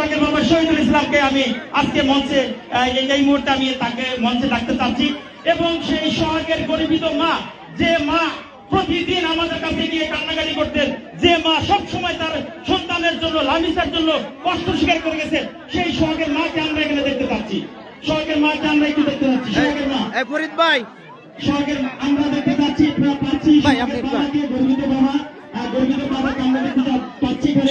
সোহাগের বাবা শহীদুল ইসলামকে আমি আজকে মঞ্চে এই মুহূর্তে আমি তাকে মঞ্চে ডাকতে চাচ্ছি। এবং সেই সোহাগের গরিবিত মা যে মা প্রতিদিন আমাদের কাছে গিয়ে কান্নাকাটি করতেন যে মা সব সময় তার সন্তানের জন্য লামিসার জন্য কষ্ট স্বীকার করে গেছে সেই সোহাগের মাকে আমরা এখানে দেখতে পাচ্ছি। সোহাগের মাকে আমরা একটু দেখতে পাচ্ছি। সোহাগের মা। ফরিদ ভাই। সোহাগের আমরা দেখতে পাচ্ছি পাচ্ছি গর্বিত বাবা।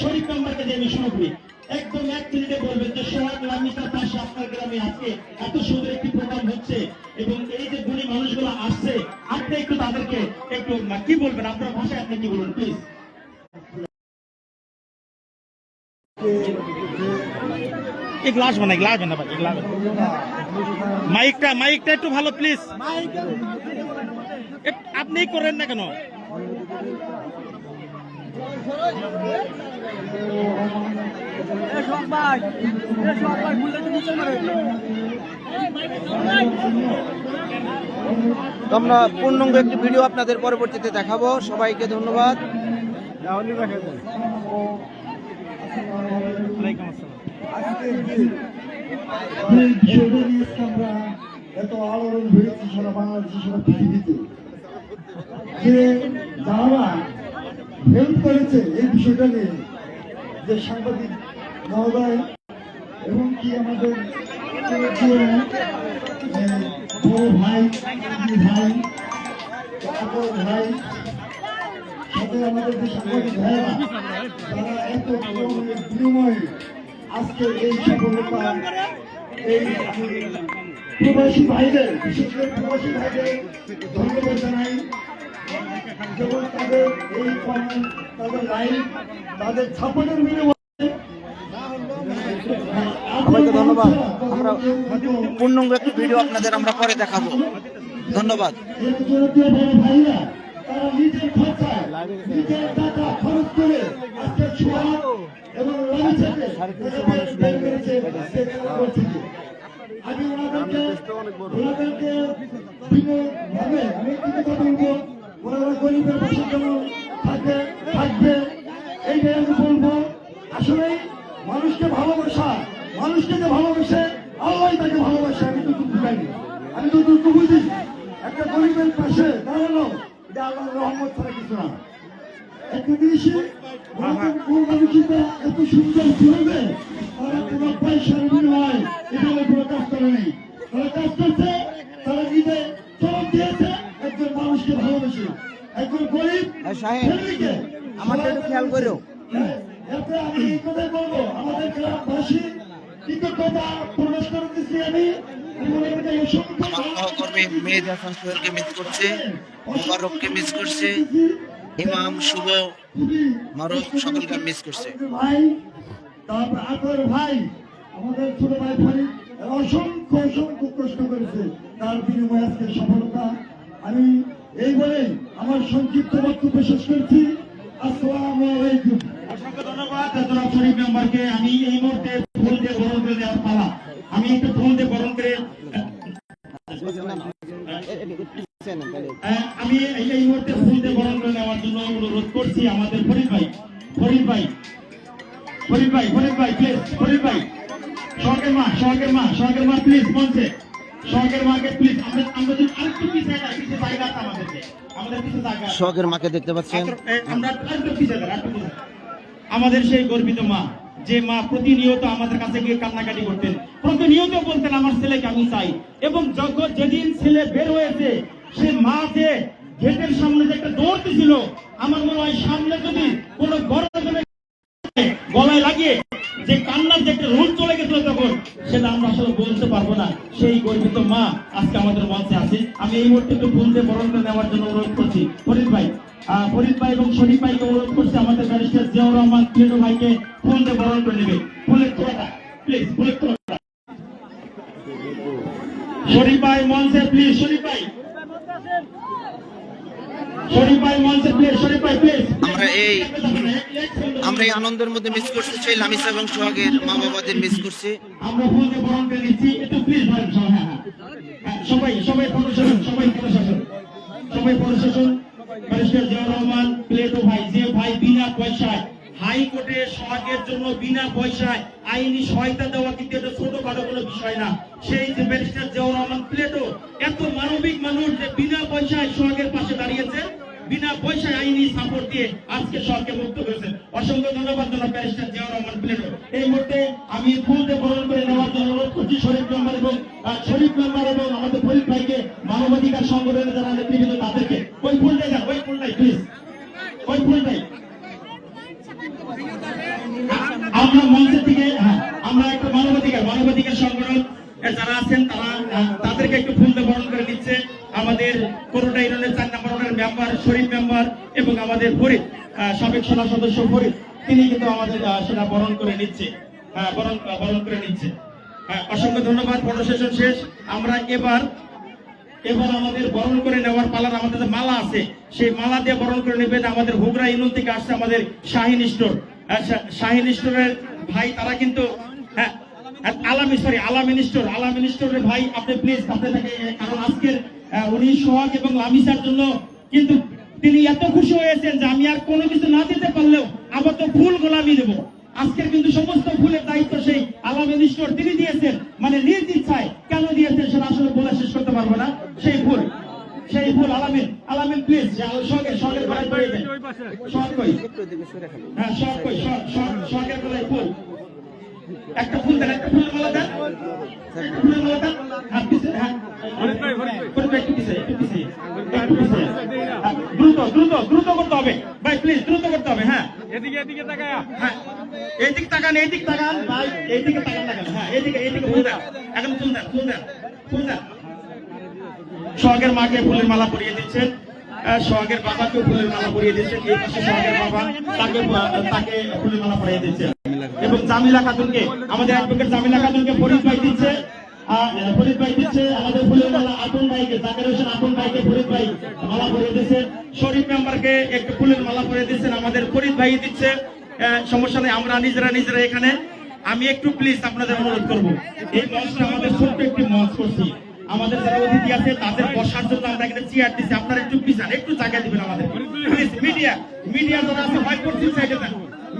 শরীফ মেম্বারকে দিয়ে আমি শুরু করি একদম এক মিনিটে বলবেন যে সোহাগ লামিসার পাশে আপনার গ্রামে আজকে এত সুন্দর একটি প্রোগ্রাম হচ্ছে এবং এই যে গুণী মানুষগুলো আসছে আপনি একটু তাদেরকে একটু কি বলবেন? আপনার ভাষায় আপনি কি বলবেন প্লিজ এক গ্লাস বানাই গ্লাস বানা ভাই গ্লাস মাইকটা মাইকটা একটু ভালো প্লিজ আপনি করেন না কেন? আমরা পূর্ণাঙ্গ একটি ভিডিও আপনাদের পরবর্তীতে দেখাবো। সবাইকে ধন্যবাদ। এত আলোড়ন সারা বাংলাদেশে সারা পৃথিবীতে যে যারা হেল্প করেছে এই বিষয়টা নিয়ে যে সাংবাদিক মহোদয় এবং কি আমাদের ভাই ভাই ভাই, সাথে আমাদের যে সাংবাদিক ভাইয়েরা, তারা এত বিনিময়ে আজকে এই সফলতা, এই প্রবাসী ভাইদের, বিশেষ করে প্রবাসী ভাইদের ধন্যবাদ জানাই। যেমন তাদের এই কমেন্ট তাদের লাইভ তাদের সাপোর্টের বিনিময়ে সবাইকে ধন্যবাদ। আমরা পূর্ণাঙ্গ একটি ভিডিও আপনাদের আমরা পরে দেখাবো। ধন্যবাদ। আমি ওনাদেরকে ওনাদেরকে আমি কথা বলব। ওনারা গরিবের পাশে যেন থাকে, থাকবে, এইটাই আমি বলব। আসলে মানুষকে ভালোবাসা, মানুষকে যে ভালোবাসে আল্লাহ তাকে ভালোবাসে, আমি তো দুঃখ জানি আমি তো দুঃখ বুঝি একটা গরিবের পাশে দাঁড়ানো, এটা আল্লাহর রহমত ছাড়া কিছু না। এত সুন্দর চলবে তারা কোনো পয়সার বিনিময় এখানে কোনো কাজ করে নেই। কাজ করছে একজন গরিব হ্যাঁ, সাহেব, ফ্যামিলিকে একটু খেয়াল করো। এতে আমি এই কথাই বলব আমাদের গ্রামবাসী কৃতজ্ঞতা প্রকাশ করে দিচ্ছি আমি এবং এটাকে অসংখ্য আমার সহকর্মী মেহেদ হাসান সোহেলকে মিস করছে মোবারককে মিস করছে ইমাম শুভ মারুফ সকলকে মিস করছে। ভাই তারপর আতর ভাই আমাদের ছোট ভাই ফরিদ অসংখ্য অসংখ্য কষ্ট করেছে। তার বিনিময়ে আজকে সফলতা। আমি এই আমার সংক্ষিপ্ত বক্তব্য শেষ করছি। আমি এই মুহূর্তে ফুল দিয়ে বরণ করে নেওয়ার জন্য অনুরোধ করছি আমাদের ফরিদ ভাই। ফরিদ ভাই। ফরিদ ভাই ফরিদ ভাই প্লিজ ফরিদ ভাই। সহকের মা সহকের মা সহকের মা প্লিজ মঞ্চে সহকের মাকে প্লিজ আমরা আমরা যদি আরেকটু পিছিয়ে যাই পিছিয়ে জায়গা আছে আমাদেরকে আমাদের পিছিয়ে জায়গা আছে। শখের মাকে দেখতে পাচ্ছেন। যাই। আমাদের সেই গর্বিত মা, যে মা প্রতিনিয়ত আমাদের কাছে গিয়ে কান্নাকাটি করতেন, প্রতিনিয়ত বলতেন, আমার ছেলেকে আমি চাই। এবং যখন যেদিন ছেলে বের হয়েছে, সে মা যে গেটের সামনে যে একটা দৌড় ছিল আমার মনে হয় সামনে যদি কোনো বড় গলায় লাগিয়ে যে কান্নার যে একটা রোল চলে গেছিল তখন সেটা আমরা আসলে বলতে পারব না। সেই গর্বিত মা আজকে আমাদের মঞ্চে আছে। আমি এই মুহূর্তে একটু ফুলতে বরণ করে নেওয়ার জন্য অনুরোধ করছি। ফরিদ ভাই ফরিদ ভাই এবং শরীফ ভাইকে অনুরোধ করছি, আমাদের ব্যারিস্টার জিয়াউর রহমান প্লেটো ভাইকে ফুলতে বরণ করে নেবে। ফুলের তোড়াটা প্লিজ ফুলের তোড়াটা শরীফ ভাই, মঞ্চে প্লিজ শরীফ ভাই শরীফ ভাই মঞ্চে প্লিজ শরীফ ভাই প্লিজ আমরা এই আমরা এই আনন্দের মধ্যে মিস করছি সেই লামিসা এবং সোহাগের মা বাবাদের মিস করছি। আমরা ফুলকে বরণ করে নিচ্ছি। একটু প্লিজ সবাই সবাই সবাই প্রশাসন সবাই প্রশাসন সবাই প্রশাসন। ব্যারিস্টার জিয়াউর রহমান প্লেটো ভাই যে ভাই বিনা পয়সায় হাইকোর্টে সহাগের জন্য বিনা পয়সায় আইনি সহায়তা দেওয়া কিন্তু এটা ছোটখাটো কোনো বিষয় না। সেই যে ব্যারিস্টার জিয়াউর রহমান প্লেটো এত মানবিক মানুষ যে বিনা পয়সায় সোহাগের পাশে দাঁড়িয়েছে বিনা পয়সায় আইনি সাপোর্ট দিয়ে আজকে সরকার মুক্ত করেছে। অসংখ্য ধন্যবাদ জনাব ব্যারিস্টার জিয়াউর রহমান প্লেটো। এই মুহূর্তে আমি ফুলতে বরণ করে নেওয়ার জন্য অনুরোধ করছি শরীফ মেম্বার এবং শরীফ মেম্বার এবং আমাদের ফরিদ ভাইকে মানবাধিকার সংগঠনের যারা নেতৃবৃন্দ তাদেরকে। ওই ফুলটাই দেন ওই ফুলটাই প্লিজ ওই ফুলটাই আমরা মঞ্চের থেকে হ্যাঁ, আমরা একটা মানবাধিকার মানবাধিকার সংগঠন যারা আছেন তারা তাদেরকে একটু ফুল দিয়ে বরণ করে নিচ্ছে। আমাদের করোনা ইউনিয়নের চার নম্বর ওয়ার্ডের মেম্বার শরীফ মেম্বার এবং আমাদের ফরিদ সাবেক সেনা সদস্য ফরিদ তিনি কিন্তু আমাদের সেটা বরণ করে নিচ্ছে হ্যাঁ, বরণ করে নিচ্ছে। অসংখ্য ধন্যবাদ ফটো সেশন শেষ। আমরা এবার এবার আমাদের বরণ করে নেওয়ার পালার আমাদের যে মালা আছে সেই মালা দিয়ে বরণ করে নেবেন আমাদের হুগরা ইউনিয়ন থেকে আসছে আমাদের শাহিন স্টোর। শাহিন স্টোরের ভাই তারা কিন্তু হ্যাঁ আলামী সরি আলামিন স্টোর ভাই আপনি প্লিজ আপনি তাকে কারণ আজকের উনি সোহাগ এবং লামিসার জন্য কিন্তু তিনি এত খুশি হয়েছেন যে আমি আর কোনো কিছু না দিতে পারলেও আবার তো ফুল গোলামি দেবো। আজকের কিন্তু সমস্ত ফুলের দায়িত্ব সেই আলামিন স্টোর তিনি দিয়েছেন। মানে নিজ ইচ্ছায় কেন দিয়েছেন সেটা আসলে বলে শেষ করতে পারব না। সেই ফুল সেই ফুল আলামিন আলামিন প্লিজ সঙ্গে সঙ্গে করে দেন। সঙ্গ হ্যাঁ সঙ্গ কই? সঙ্গের ফুল। একটা ফুল দেন একটা ফুলের মালা দেন। একটা ফুলের মালা দেন। হাত পিছে হ্যাঁ। করবে একটু পিছে একটু পিছে একটু পিছে। হ্যাঁ, দ্রুত দ্রুত দ্রুত করতে হবে। ভাই প্লিজ দ্রুত করতে হবে হ্যাঁ। এদিকে এদিকে তাকায়া। হ্যাঁ এইদিক তাকান এইদিক তাকান। ভাই এইদিকে তাকান তাকান হ্যাঁ এইদিকে এইদিকে ফুল দেন। এখন ফুল দেন ফুল দেন ফুল দেন। সোহাগের মাকে ফুলের মালা পরিয়ে দিচ্ছেন। সোহাগের বাবাকে ফুলের মালা পরিয়ে দিচ্ছেন। এই পাশে সোহাগের বাবা তাকে তাকে ফুলের মালা পরিয়ে দিচ্ছেন। এবং জামিলা খাতুনকে, আমাদের অ্যাডভোকেট জামিলা খাতুনকে ফরিদ ভাই দিচ্ছে। আমাদের এখানে। আমি একটু প্লিজ আপনাদের অনুরোধ করব। এই মঞ্চটা আমাদের ছোট্ট একটি মঞ্চ করছি। আমাদের যারা অতিথি আছে, তাদের বসার জন্য আমরা চেয়ার দিচ্ছি। আপনারা একটু পিছান একটু জায়গা দিবেন আমাদের মিডিয়া মিডিয়া যারা আছে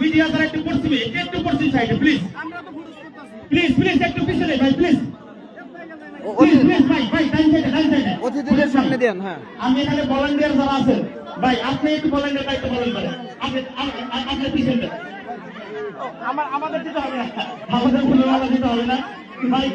মিডিয়া যারা একটু পশ্চিমে একটু পশ্চিম সাইডে প্লিজ প্লিজ প্লিজ একটু পিছনে ভাই প্লিজ অতিথিদের সামনে দেন হ্যাঁ। আমি এখানে ভলান্টিয়ার যারা আছেন ভাই আপনি একটু ভলান্টিয়ার দায়িত্ব পালন করেন। আপনি আপ- আপ- আপনি পিছনে আমার আমাদের দিতে হবে না। আমাদের কোনো মালা দিতে হবে না। ভাই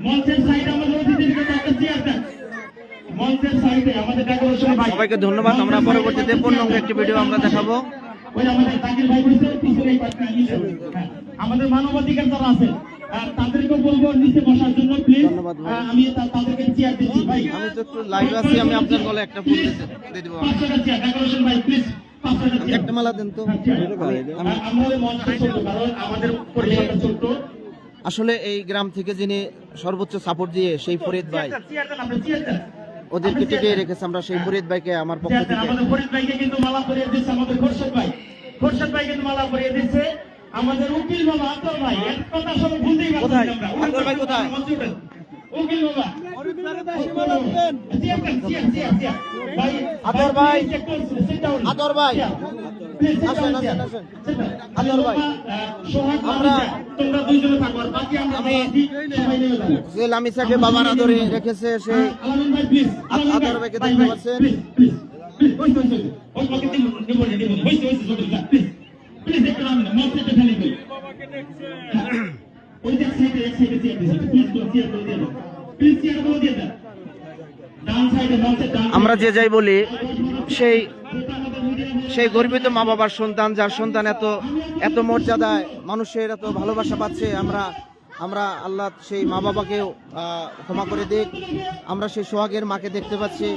মঞ্চের সাইডে আমাদের অতিথিদেরকে একটা চেয়ার দেন। মঞ্চের সাইডে আমাদের ডেকোরেশন ভাই সবাইকে ধন্যবাদ আমরা পরবর্তীতে পূর্ণাঙ্গ একটি ভিডিও আমরা দেখাবো। ওই আমাদের জাকির ভাই বলছে পিছনে। হ্যাঁ, আমাদের মানবাধিকার যারা আছে তাদেরকে বলব নিচে বসার জন্য প্লিজ আমি তাদেরকে চেয়ার দিচ্ছি। ভাই আমি তো একটু লাইভ আছি আমি আপনার একটা ফুল দিয়ে দিব। চেয়ার ডেকোরেশন ভাই প্লিজ একটা মালা দেন তো। ছোট আসলে এই গ্রাম থেকে যিনি সর্বোচ্চ সাপোর্ট দিয়ে সেই ফরিদ ভাই ওদেরকে টিকিয়ে রেখেছে। আমরা সেই ফরিদ ভাইকে আমার পক্ষ থেকে আমাদের ফরিদ ভাইকে কিন্তু মালা পরিয়ে দিয়েছে আমাদের খোরশেদ ভাই। খোরশেদ ভাই কিন্তু মালা পরিয়ে দিয়েছে আমাদের উকিল বাবা আতর ভাই এক কথা সব ভুলতেই পারছি আমরা। আতর ভাই কোথায়? উকিল বাবা। আতর ভাই। আতর ভাই। বাকি যে লামিসাকে বাবার আদরে রেখেছে সে আতর ভাই ভাইকে দেখতে পাচ্ছেন? ওই যা সাইডে এক সাইডে চেয়ার প্লিজ চেয়ার করে দিয়ে প্লিজ চেয়ার করে দিয়ে আমরা যে যাই বলি সেই সেই গর্বিত মা বাবার সন্তান, যার সন্তান এত এত মর্যাদায় মানুষের এত ভালোবাসা পাচ্ছে, আমরা আমরা আল্লাহ সেই মা বাবাকেও ক্ষমা করে দিক। আমরা সেই সোহাগের মাকে দেখতে পাচ্ছি।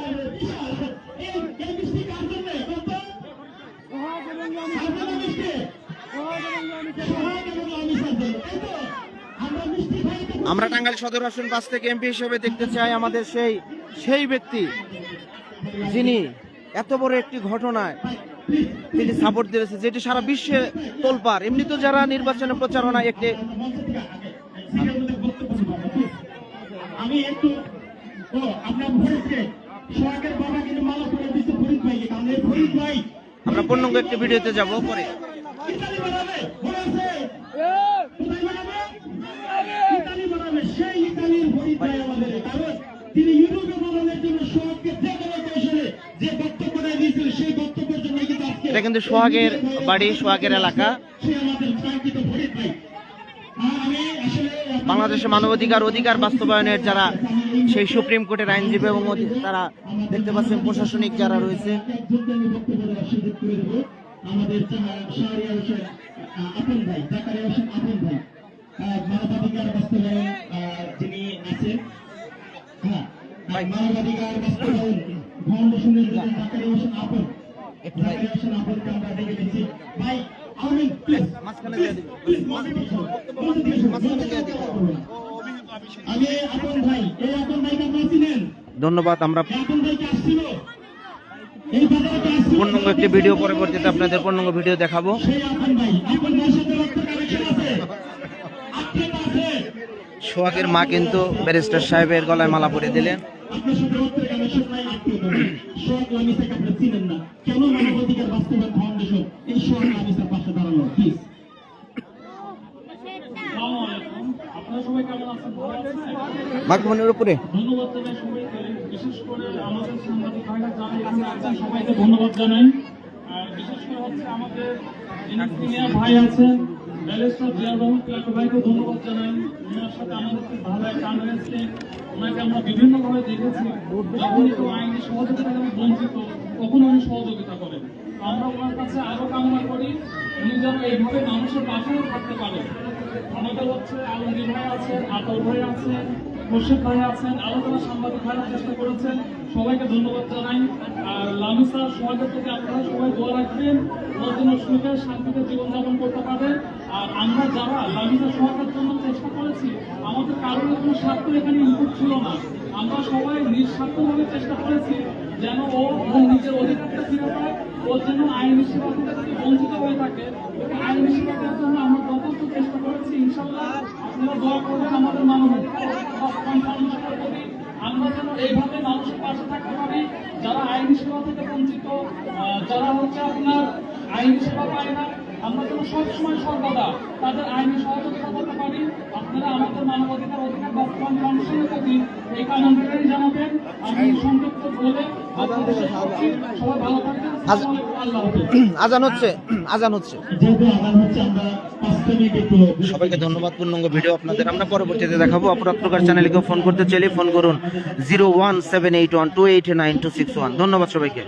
আমরা টাঙ্গাইল সদর আসন পাঁচ থেকে এমপি হিসেবে দেখতে চাই আমাদের সেই সেই ব্যক্তি, যিনি এত বড় একটি ঘটনায় তিনি সাপোর্ট দিয়েছে যেটি সারা বিশ্বে তোলপার এমনি তো যারা নির্বাচনে প্রচারণা একটি আমি একটু ও আপনার ফরিদকে সোহাগের বাবা কিন্তু মালা করে দিচ্ছে ফরিদ ভাইকে ফরিদ ভাই আমরা পূর্ণাঙ্গ একটি ভিডিওতে যাব পরে। তিনি ইউরোপে বানানোর জন্য এটা কিন্তু সোহাগের বাড়ি, সোহাগের এলাকা। বাংলাদেশের মানবাধিকার অধিকার বাস্তবায়নের যারা সেই সুপ্রিম কোর্টের আইনজীবী এবং তারা দেখতে পাচ্ছেন প্রশাসনিক যারা রয়েছে। মানবাধিকার বাস্তবায়ন যিনি আছেন মানবাধিকার বাস্তবায়ন ফাউন্ডেশনের আপন ভাই। আমি প্লিজ। প্লিজ। আমি আপন ভাই এই আপন ভাইকে আপনারা চিনেন? ধন্যবাদ আমরা পূর্ণাঙ্গ একটি ভিডিও পরবর্তীতে আপনাদের পূর্ণাঙ্গ ভিডিও দেখাবো। সোহাগের মা কিন্তু ব্যারিস্টার সাহেবের গলায় মালা পরে দিলেন। মাগমনের উপরে। ধন্যবাদ বিশেষ করে আমাদের সাংবাদিক ভাইরা যারা সবাইকে ধন্যবাদ জানাই। আর বিশেষ করে হচ্ছে আমাদের সিনিয়র ভাই আছেন, ব্যারিস্টার ধন্যবাদ জানাই। ওনার সাথে আমাদের খুব ভালো একটা হয়েছে ওনাকে আমরা বিভিন্নভাবে দেখেছি। যখনই কেউ আইনি সহযোগিতা থেকে বঞ্চিত তখন উনি সহযোগিতা করেন আমরা ওনার কাছে আরও কামনা করি, উনি যেন এইভাবে মানুষের পাশেও থাকতে পারেন আমাদের হচ্ছে আলমগীর ভাই আছেন আতর ভাই আছেন, মুর্শিদ ভাই আছেন, আরও যারা সাংবাদিক ভাইরা চেষ্টা করেছেন, সবাইকে ধন্যবাদ জানাই। আর লামিসা সমাজের প্রতি আপনারা সবাই দোয়া রাখবেন। ওর জন্য সুখে শান্তিতে জীবনযাপন করতে পারে আর আমরা যারা লামিসা সমাজের জন্য চেষ্টা করেছি, আমাদের কারোর কোনো স্বার্থ এখানে ইনপুট ছিল না। আমরা সবাই নিঃস্বার্থভাবে চেষ্টা করেছি যেন ও নিজের অধিকারটা ফিরে পায় ওর যেন আইনি সেবা থেকে বঞ্চিত হয়ে থাকে। আইনি সেবা জন্য আমরা চেষ্টা করেছি ইনশাল্লাহ আমাদের আমরা যেন এইভাবে মানুষের পাশে থাকতে পারি, যারা আইন সেবা থেকে বঞ্চিত যারা হচ্ছে আপনার আইন সেবা পায় না, আমরা যেন সবসময় সর্বদা তাদের আইনি সহযোগিতা করতে পারি। আপনারা আমাদের মানবাধিকার অধিকার প্রতি এই জানাবেন আমি সংক্ষিপ্ত বলে। সবাই ভালো থাকবেন আজান হচ্ছে আজান হচ্ছে। যেহেতু আগাম হচ্ছে আমরা পাঁচ মিনিট একটু সবাইকে ধন্যবাদ পূর্ণাঙ্গ ভিডিও আপনাদের। আমরা পরবর্তীতে দেখাবো। অপরাধ প্রকার চ্যানেলকে ফোন করতে চাইলে ফোন করুন zero one seven eight one two eight nine two six one. ধন্যবাদ সবাইকে।